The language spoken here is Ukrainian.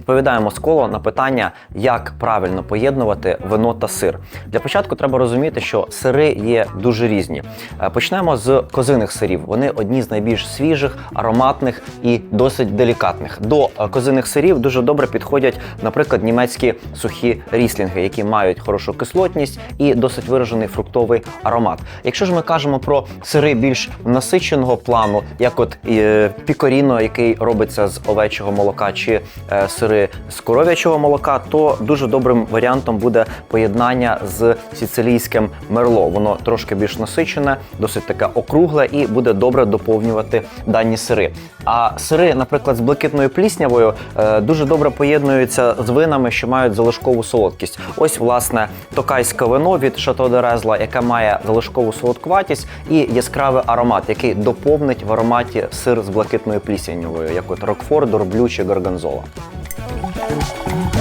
Відповідаємо з коло на питання, як правильно поєднувати вино та сир. Для початку треба розуміти, що сири є дуже різні. Е, Почнемо з козиних сирів. Вони одні з найбільш свіжих, ароматних і досить делікатних. До е, козиних сирів дуже добре підходять, наприклад, німецькі сухі ріслінги, які мають хорошу кислотність і досить виражений фруктовий аромат. Якщо ж ми кажемо про сири більш насиченого плану, як от е, пікоріно, який робиться з овечого молока, чи е, сири з коров'ячого молока, то дуже добрим варіантом буде поєднання з сицилійським мерло. Воно трошки більш насичене, досить таке округле і буде добре доповнювати дані сири. А сири, наприклад, з блакитною пліснявою е, дуже добре поєднуються з винами, що мають залишкову солодкість. Ось, власне, токайське вино від Шато де Резла, яке має залишкову солодкуватість і яскравий аромат, який доповнить в ароматі сир з блакитною пліснявою, як от Рокфор, Дорблю чи Горгонзола. Thank you.